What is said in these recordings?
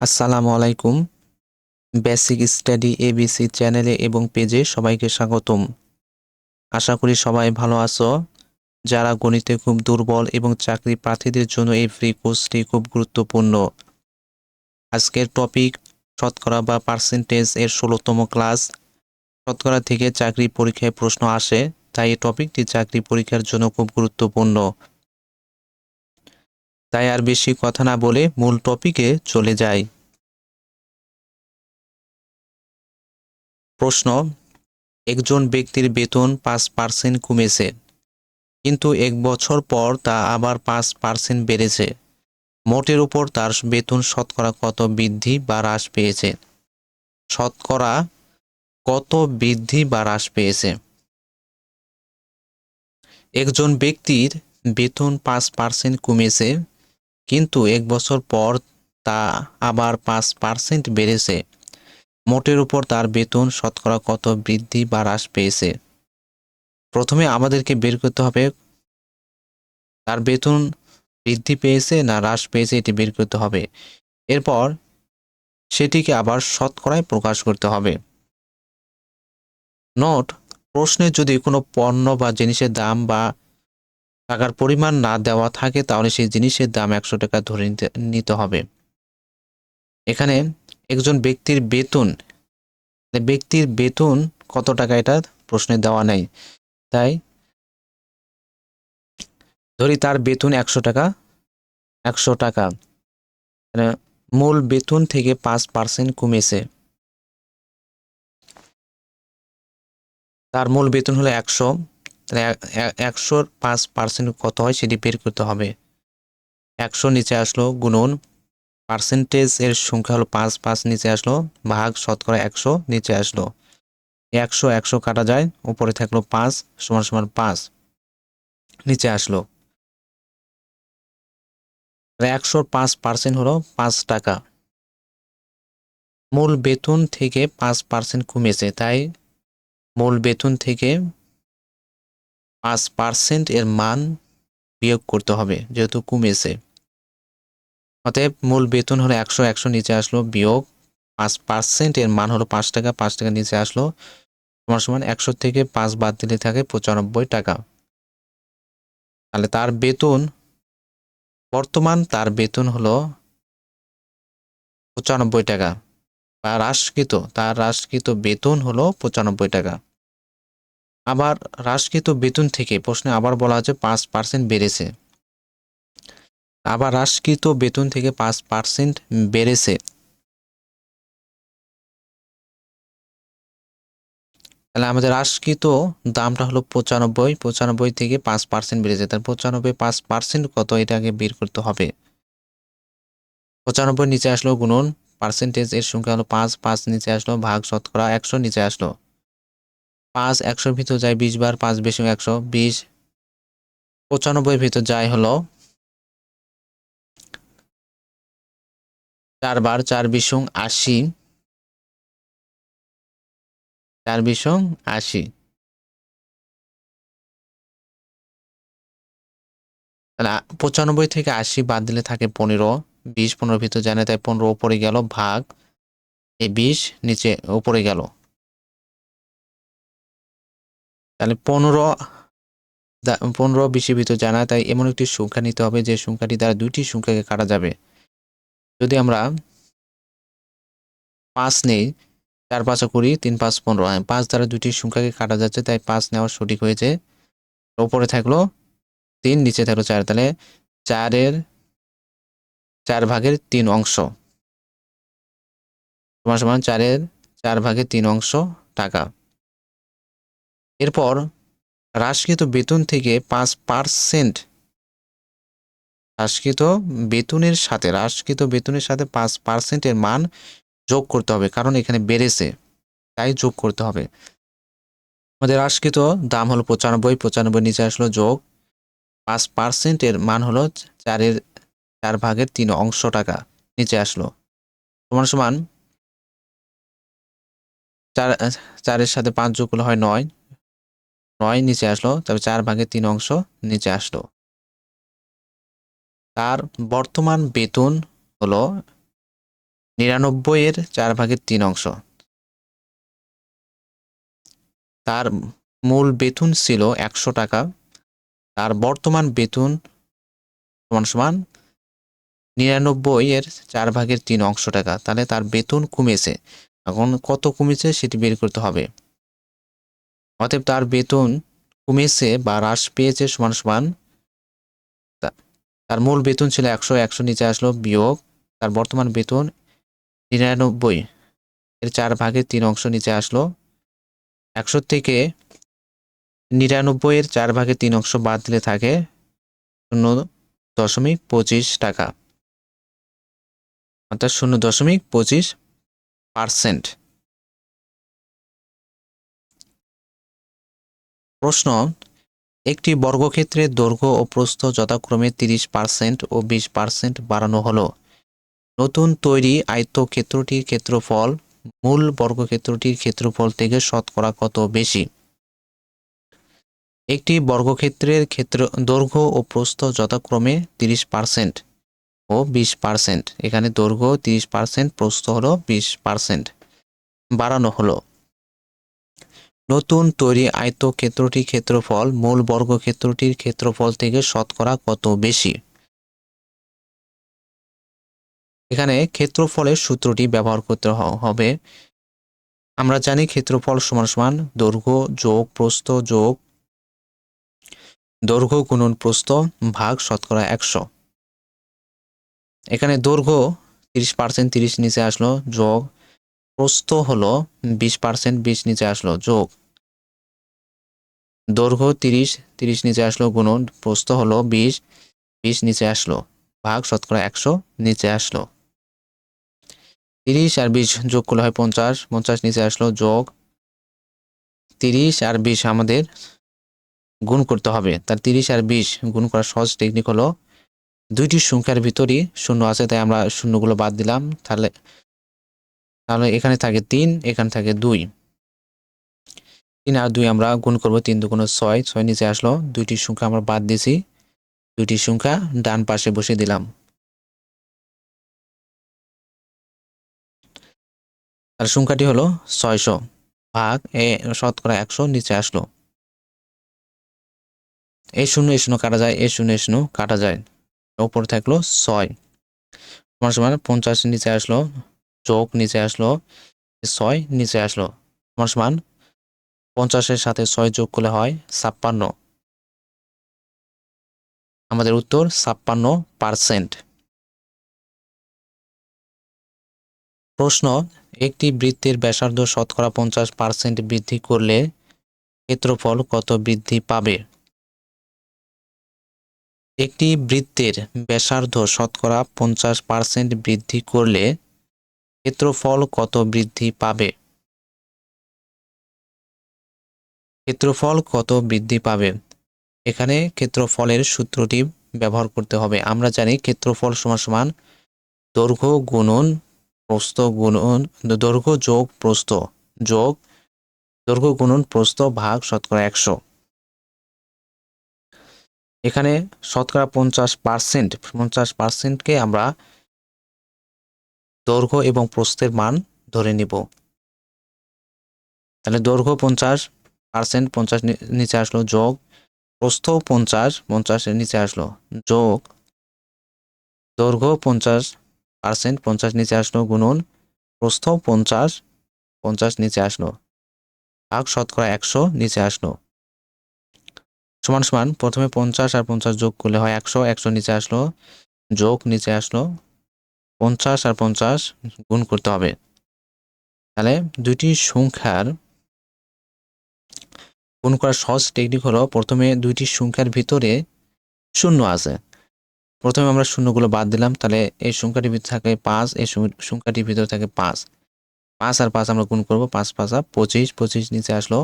আসসালামু আলাইকুম। Basic study ABC চ্যানেলে এবং পেজে সবাইকে স্বাগতম। আশা করি সবাই ভালো আছো। যারা গণিতে খুব দুর্বল এবং চাকরি প্রার্থীদের জন্য এই ফ্রি কোর্সটি খুব গুরুত্বপূর্ণ। আজকের টপিক শতকরা বা পার্সেন্টেজ এর ষোলোতম ক্লাস শতকরা থেকে চাকরি পরীক্ষায় প্রশ্ন আসে, তাই এই টপিকটি চাকরি পরীক্ষার জন্য খুব গুরুত্বপূর্ণ। তাই আর বেশি কথা না বলে মূল টপিকে চলে যাই। প্রশ্ন, একজন ব্যক্তির বেতন পাঁচ পার্সেন্ট কমেছে, কিন্তু এক বছর পর তা আবার পাঁচ পার্সেন্ট বেড়েছে। মোটের উপর তার বেতন শতকরা কত বৃদ্ধি বা হ্রাস পেয়েছে? শতকরা কত বৃদ্ধি বা হ্রাস পেয়েছে? একজন ব্যক্তির বেতন পাঁচ পার্সেন্ট কমেছে কিন্তু এক বছর পর তা আবার পাঁচ পার্সেন্ট বেড়েছে। মোটের উপর তার বেতন শতকরা কত বৃদ্ধি বা হ্রাস পেয়েছে? প্রথমে আমাদেরকে বের করতে হবে, তার বেতন বৃদ্ধি পেয়েছে না হ্রাস পেয়েছে এটি বের করতে হবে। এরপর সেটিকে আবার শতকরায় প্রকাশ করতে হবে। নোট, প্রশ্নে যদি কোনো পণ্য বা জিনিসের দাম বা টাকার পরিমাণ না দেওয়া থাকে, তাহলে সেই জিনিসের দাম একশো টাকা ধরে নিতে হবে। এখানে একজন ব্যক্তির বেতন মানে ব্যক্তির বেতন কত টাকা এটা প্রশ্নে দেওয়া নেই। তাই ধরি তার বেতন একশো টাকা একশো টাকা। মানে মূল বেতন থেকে পাঁচ পার্সেন্ট কমেছে। তার মূল বেতন হলো একশো তাহলে একশোর পাঁচ পার্সেন্ট কত হয় সেটি বের করতে হবে। একশো নিচে আসলো গুণন পার্সেন্টেজ এর সংখ্যা হলো পাঁচ পাঁচ নিচে আসলো ভাগ শতকরা একশো, নিচে আসলো। একশো একশো কাটা যায়, উপরে থাকল পাঁচ, সমান সমান পাঁচ, নিচে আসলো। একশোর পাঁচ পার্সেন্ট হলো পাঁচ টাকা। মূল বেতন থেকে পাঁচ পার্সেন্ট কমেছে, তাই মূল বেতন থেকে পাঁচ পার্সেন্ট এর মান বিয়োগ করতে হবে, যেহেতু কমেছে। অতএব মূল বেতন হলো একশো একশো নিচে আসলো, বিয়োগ পাঁচ পার্সেন্ট এর মান হলো পাঁচ টাকা পাঁচ টাকা নিচে আসলো, সমান সমান একশো থেকে পাঁচ বাদ দিলে থাকে পঁচানব্বই টাকা। তাহলে তার বেতন, বর্তমান তার বেতন হলো পঁচানব্বই টাকা। বা হ্রাসকৃত, তার হ্রাসকৃত বেতন হলো পঁচানব্বই টাকা। আবার হ্রাসকৃত বেতন থেকে প্রশ্নে আবার বলা হচ্ছে পাঁচ পার্সেন্ট বেড়েছে। আবার হ্রাসকৃত বেতন থেকে পাঁচ পার্সেন্ট বেড়েছে। তাহলে আমাদের হ্রাসকৃত দামটা হলো পঁচানব্বই পঁচানব্বই থেকে পাঁচ পার্সেন্ট বেড়েছে। তার পঁচানব্বই, পাঁচ পার্সেন্ট কত? এটাকে বের করতে হবে। পঁচানব্বই নিচে আসলো গুণন পার্সেন্টেজ এর সংখ্যা হলো পাঁচ পাঁচ নিচে আসলো ভাগ শতকরা একশো নিচে আসলো। পাঁচ একশোর ভিতর যায় বিশ বার, পাঁচ বেশি একশো, বিশ। পঁচানব্বই ভিতর যায় হলো চারবার চার বিশং আশি। চার বিশং আশি। তাহলে পঁচানব্বই থেকে আশি বাদ দিলে থাকে পনেরো, বিশ পনেরো ভিতর জানে তাই পনেরো উপরে গেল, ভাগ। এই বিশ নিচে উপরে গেল। তাহলে পনেরো পনেরো বিশের ভিতর জানা তাই এমন একটি সংখ্যা নিতে হবে যে সংখ্যাটি দ্বারা দুইটি সংখ্যাকে কাটা যাবে। যদি আমরা পাঁচ নেই, চার পাঁচ কুড়ি তিন পাঁচ পনেরো হ্যাঁ পাঁচ দ্বারা দুটি সংখ্যাকে কাটা যাচ্ছে, তাই পাঁচ নেওয়া সঠিক হয়েছে। ওপরে থাকল তিন, নিচে থাকল চার, তাহলে চারের, চার ভাগের তিন অংশ। সমান সমান চারের, চার ভাগের তিন অংশ টাকা। এরপর হ্রাসকৃত বেতন থেকে পাঁচ পার্সেন্ট হ্রাসকৃত বেতনের সাথে হ্রাসকৃত বেতনের সাথে পাঁচ পার্সেন্টের মান যোগ করতে হবে, কারণ এখানে বেড়েছে, তাই যোগ করতে হবে। আমাদের হ্রাসকৃত দাম হলো পঁচানব্বই পঁচানব্বই নিচে আসলো যোগ। পাঁচ পার্সেন্টের মান হলো চারের, চার ভাগের তিন অংশ টাকা নিচে আসলো। সমান সমান চার, চারের সাথে পাঁচ যোগ করলে হয় নয় নয় নিচে আসলো, তবে চার ভাগের তিন অংশ নিচে আসলো। তার বর্তমান বেতন হলো নিরানব্বই এর চার ভাগের তিন অংশ। তার মূল বেতন ছিল একশো টাকা। তার বর্তমান বেতন সমান সমান নিরানব্বই এর চার ভাগের তিন অংশ টাকা। তাহলে তার বেতন কমেছে। এখন কত কমেছে সেটি বের করতে হবে। অতএব তার বেতন কমেছে বা হ্রাস পেয়েছে সমান সমান। তার মূল বেতন ছিল একশো একশো নিচে আসলো বিয়োগ। তার বর্তমান বেতন নিরানব্বই। এর চার ভাগের তিন অংশ নিচে আসলো। একশো থেকে নিরানব্বই এর চার ভাগের তিন অংশ বাদ দিলে থাকে শূন্য দশমিক পঁচিশ টাকা। অর্থাৎ শূন্য দশমিক পঁচিশ পার্সেন্ট। প্রশ্ন, একটি বর্গক্ষেত্রের দৈর্ঘ্য ও প্রস্থ যথাক্রমে তিরিশ পার্সেন্ট ও বিশ পার্সেন্ট বাড়ানো হলো। নতুন তৈরি আয়তক্ষেত্রটির ক্ষেত্রফল, মূল বর্গক্ষেত্রটির ক্ষেত্রফল থেকে শতকরা কত বেশি? একটি বর্গক্ষেত্রের ক্ষেত্র, দৈর্ঘ্য ও প্রস্থ যথাক্রমে তিরিশ পার্সেন্ট ও বিশ পার্সেন্ট। এখানে দৈর্ঘ্য তিরিশ পার্সেন্ট, প্রস্থ হলো বিশ পার্সেন্ট বাড়ানো হলো। নতুন তৈরি আয়তক্ষেত্রটির ক্ষেত্রফল মূল বর্গক্ষেত্রটির ক্ষেত্রফল থেকে শতকরা কত বেশি? এখানে ক্ষেত্রফলের সূত্রটি ব্যবহার করতে হবে। আমরা জানি ক্ষেত্রফল সমান সমান দৈর্ঘ্য যোগ প্রস্থ যোগ দৈর্ঘ্য গুণন প্রস্থ ভাগ শতকরা একশো। এখানে দৈর্ঘ্য তিরিশ পার্সেন্ট তিরিশ নিচে আসলো যোগ প্রস্থ হলো বিশ পার্সেন্ট বিশ নিচে আসলো, যোগ। দৈর্ঘ্য তিরিশ তিরিশ নিচে আসলো, গুণন, প্রস্থ হলো বিশ বিশ নিচে আসলো, ভাগ শতকরা একশো, নিচে আসলো। তিরিশ আর বিশ যোগ করলে হয় পঞ্চাশ পঞ্চাশ নিচে আসলো, যোগ। তিরিশ আর বিশ আমাদের গুণ করতে হবে, তার তিরিশ আর বিশ গুণ করার সহজ টেকনিক হলো দুইটি সংখ্যার ভিতরই শূন্য আছে, তাই আমরা শূন্যগুলো বাদ দিলাম, তাহলে তাহলে এখানে থাকে তিন, এখানে থাকে দুই। তিন আর দুই আমরা গুণ করব তিন দুগুণ ছয় ছয় নিচে আসলো, দুইটি সংখ্যা আমরা বাদ দিয়েছি। দুইটি সংখ্যা ডান পাশে বসে দিলাম। আর সংখ্যাটি হলো ছয়শো ভাগ এ শতকরা একশো নিচে আসলো। এই শূন্য, এ শূন্য কাটা যায়, এ শূন্য এই শূন্য কাটা যায়। উপরে থাকল ছয়। সমান সমান পঞ্চাশ নিচে আসলো যোগ নিচে আসলো, ছয় নিচে আসলো। সমান সমান পঞ্চাশের সাথে ছয় যোগ করলে হয় ছাপ্পান্ন। আমাদের উত্তর ছাপ্পান্ন পার্সেন্ট। প্রশ্ন, একটি বৃত্তের ব্যাসার্ধ শতকরা পঞ্চাশ পার্সেন্ট বৃদ্ধি করলে ক্ষেত্রফল কত বৃদ্ধি পাবে? একটি বৃত্তের ব্যাসার্ধ শতকরা পঞ্চাশ পার্সেন্ট বৃদ্ধি করলে ক্ষেত্রফল কত বৃদ্ধি পাবে? ক্ষেত্রফল কত বৃদ্ধি পাবে? এখানে ক্ষেত্রফলের সূত্রটি ব্যবহার করতে হবে। আমরা জানি ক্ষেত্রফল সমান সমান দৈর্ঘ্য গুণন প্রস্থ গুণন দৈর্ঘ্য যোগ প্রস্থ যোগ দৈর্ঘ্য গুণন প্রস্থ ভাগ শতকরা একশো। এখানে শতকরা পঞ্চাশ পার্সেন্ট পঞ্চাশ পার্সেন্টকে আমরা দৈর্ঘ্য এবং প্রস্থের মান ধরে নিব। তাহলে দৈর্ঘ্য পঞ্চাশ, পার্সেন্ট পঞ্চাশ নিচে আসলো যোগ, প্রস্থ পঞ্চাশ পঞ্চাশের নিচে আসলো যোগ। দৈর্ঘ্য পঞ্চাশ, পার্সেন্ট পঞ্চাশ নিচে আসলো গুণন, প্রস্থ পঞ্চাশ পঞ্চাশ নিচে আসলো। ভাগ শতকরা একশো নিচে আসলো। সমান সমান প্রথমে পঞ্চাশ আর পঞ্চাশ যোগ করলে হয় একশো একশো নিচে আসলো, যোগ নিচে আসলো পঞ্চাশ আর পঞ্চাশ গুণ করতে হবে। তাহলে দুইটি সংখ্যার গুণ করার সহজ টেকনিক হলো প্রথমে দুইটি সংখ্যার ভিতরে শূন্য আছে। প্রথমে আমরা শূন্যগুলো বাদ দিলাম, তাহলে এই সংখ্যাটির ভিতরে থাকে পাঁচ, এই সংখ্যাটির ভিতরে থাকে পাঁচ। পাঁচ আর পাঁচ আমরা গুণ করব, পাঁচ পাঁচ পঁচিশ পঁচিশ নিচে আসলো।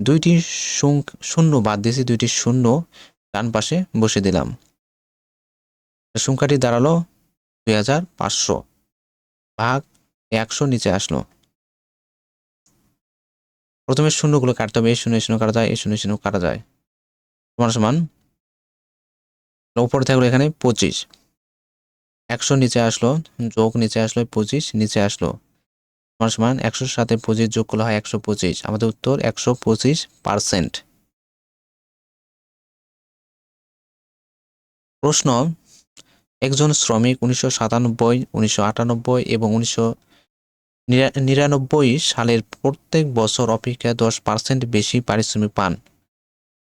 দুইটি শূন্য বাদ দিয়েছি, দুইটি শূন্য ডান পাশে বসে দিলাম। সংখ্যাটি দাঁড়াল দুই পাঁচশো। ভাগ একশো নিচে আসলো। প্রথমে শূন্যগুলো কাটতে হবে, এই শূন্য শূন্য কাটা যায়, এই শূন্য শূন্য কাটা যায়। সমান সমান। উপরে থাকল এখানে পঁচিশ। একশো নিচে আসলো, যোগ নিচে আসলো, পঁচিশ, নিচে আসলো। সমান সমান, একশোর সাথে পঁচিশ যোগ করলে হয় একশো পঁচিশ। আমাদের উত্তর একশো পঁচিশ পার্সেন্ট। প্রশ্ন একজন শ্রমিক উনিশশো সাতানব্বই, উনিশশো আটানব্বই এবং উনিশশো নিরানব্বই সালের প্রত্যেক বছর অপেক্ষা দশ পার্সেন্ট বেশি পারিশ্রমিক পান।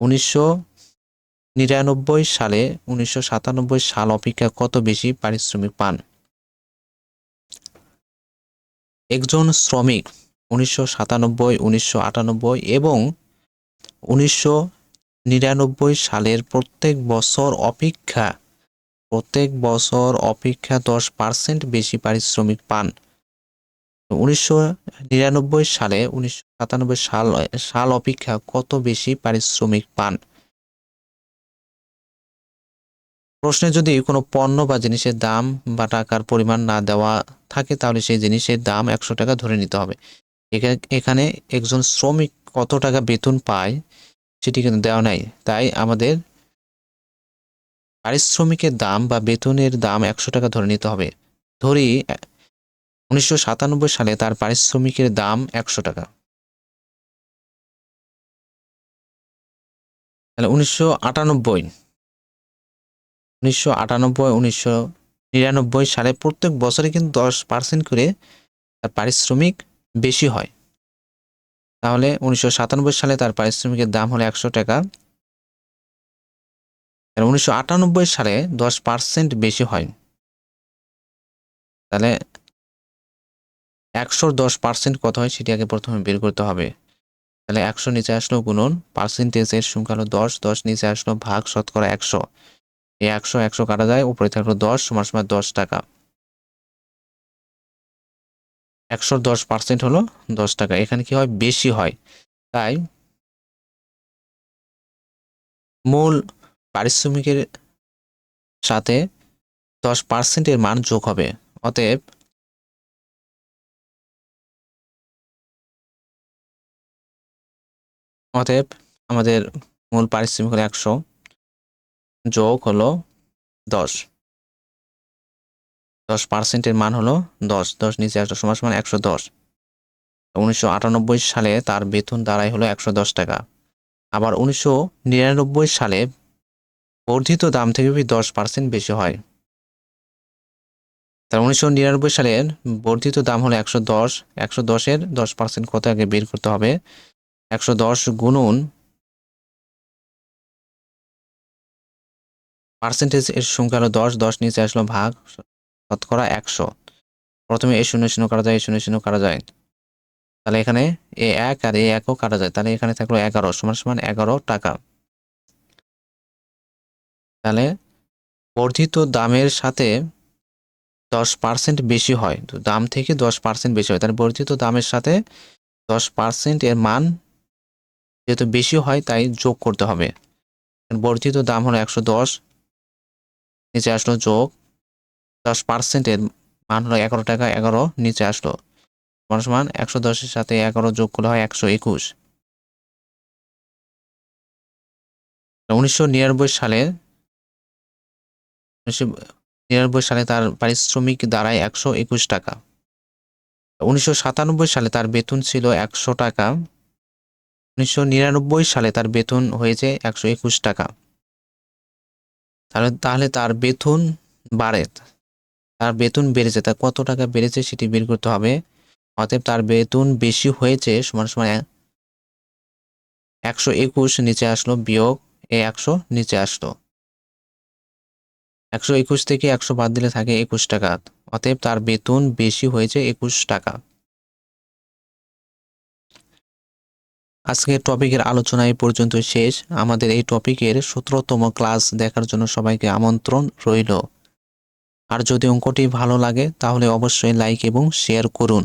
উনিশশো নিরানব্বই সালে উনিশশো সাতানব্বই সাল অপেক্ষা কত বেশি পারিশ্রমিক পান? একজন শ্রমিক উনিশশো সাতানব্বই, উনিশশো আটানব্বই এবং উনিশশো নিরানব্বই সালের প্রত্যেক বছর অপেক্ষা প্রত্যেক বছর অপেক্ষা দশ পার্সেন্ট বেশি পারিশ্রমিক পান। উনিশশো নিরানব্বই সালে, উনিশশো সাতানব্বই সাল সাল অপেক্ষা কত বেশি পারিশ্রমিক পান? প্রশ্নে যদি কোনো পণ্য বা জিনিসের দাম বা টাকার পরিমাণ না দেওয়া থাকে, তাহলে সেই জিনিসের দাম একশো টাকা ধরে নিতে হবে। এখানে একজন শ্রমিক কত টাকা বেতন পায়, সেটি কিন্তু দেওয়া নাই। তাই আমাদের পারিশ্রমিকের দাম বা বেতনের দাম একশো টাকা ধরে নিতে হবে। ধরি, উনিশশো সাতানব্বই সালে তার পারিশ্রমিকের দাম একশো টাকা। তাহলে উনিশশো আটানব্বই উনিশশো আটানব্বই, উনিশশো নিরানব্বই সালে প্রত্যেক বছরে কিন্তু দশ পার্সেন্ট করে তার পারিশ্রমিক বেশি হয়। তাহলে উনিশশো সাতানব্বই সালে তার পারিশ্রমিকের দাম হলো একশো টাকা। উনিশশো আটানব্বই সালে দশ পার্সেন্ট বেশি হয়। তাহলে একশোর দশ পার্সেন্ট কত হয় সেটি আগে প্রথমে বের করতে হবে। তাহলে একশো নিচে আসলো গুণন পার্সেন্টেজের সংখ্যা হলো দশ দশ নিচে আসলো ভাগ, শতকরা একশো। এই একশো একশো কাটা যায়, উপরে থাকল দশ, সমান সমান দশ টাকা। একশোর দশ পার্সেন্ট হলো দশ টাকা, এখানে কি হয়? বেশি হয়। তাই মূল পারিশ্রমিকের সাথে দশ পার্সেন্টের মান যোগ হবে। অতএব অতএব আমাদের মূল পারিশ্রমিক হলো একশো যোগ হলো দশ। দশ পার্সেন্টের মান হলো দশ। দশ নিচে একশো সমান সমান একশো দশ। উনিশশো আটানব্বই সালে তার বেতন দাঁড়ায় হলো একশো দশ টাকা। আবার উনিশশো নিরানব্বই সালে বর্ধিত দাম থেকে দশ পার্সেন্ট বেশি হয়। তার উনিশশো নিরানব্বই সালের বর্ধিত দাম হলো একশো দশ, একশো দশের দশ পার্সেন্ট কত আগে বের করতে হবে? একশো দশ গুণন পার্সেন্টেজ এর সংখ্যা হলো দশ দশ নিচে আসলো ভাগ শতকরা একশো। প্রথমে এ শূন্য শূন্য কাটা যায়, এ শূন্য শূন্য কাটা যায়। তাহলে এখানে এ এক আর এ একও কাটা যায়, তাহলে এখানে থাকল এগারো, সমান সমান এগারো টাকা। তাহলে বর্ধিত দামের সাথে দশ পার্সেন্ট বেশি হয়। তো দাম থেকে দশ পার্সেন্ট বেশি হয়। তাহলে বর্ধিত দামের সাথে দশ পার্সেন্ট এর মান যেহেতু বেশি হয়, তাই যোগ করতে হবে। বর্ধিত দাম হলো একশো দশ, নিচে আসলো যোগ। দশ পার্সেন্টের মান হলো এগারো টাকা, এগারো, নিচে আসলো সমান সমান একশো দশের সাথে এগারো যোগ করলে হয় একশো একুশ। উনিশশো নিরানব্বই সালে উনিশশো নিরানব্বই সালে তার পারিশ্রমিক দাঁড়ায় একশো একুশ টাকা। উনিশশো সাতানব্বই সালে তার বেতন ছিল একশো টাকা। উনিশশো নিরানব্বই সালে তার বেতন হয়েছে একশো একুশ টাকা। তাহলে তাহলে তার বেতন বাড়ে। তার বেতন বেড়েছে। তা কত টাকা বেড়েছে সেটি বের করতে হবে। অতএব তার বেতন বেশি হয়েছে, সমান সমান একশো একুশ নিচে আসলো বিয়োগ, এ একশো নিচে আসলো। একশো একুশ থেকে একশো বাদ দিলে থাকে একুশ টাকা। অতএব তার বেতন বেশি হয়েছে একুশ টাকা। আজকের টপিকের আলোচনা এই পর্যন্ত শেষ। আমাদের এই টপিকের সতেরোতম ক্লাস দেখার জন্য সবাইকে আমন্ত্রণ রইল। আর যদি অঙ্কটি ভালো লাগে, তাহলে অবশ্যই লাইক এবং শেয়ার করুন।